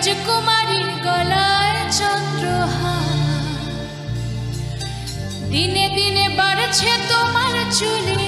রাজকুমারীর গলায় চন্দ্রহার। দিনে দিনে বাড়ছে তোমার চুলে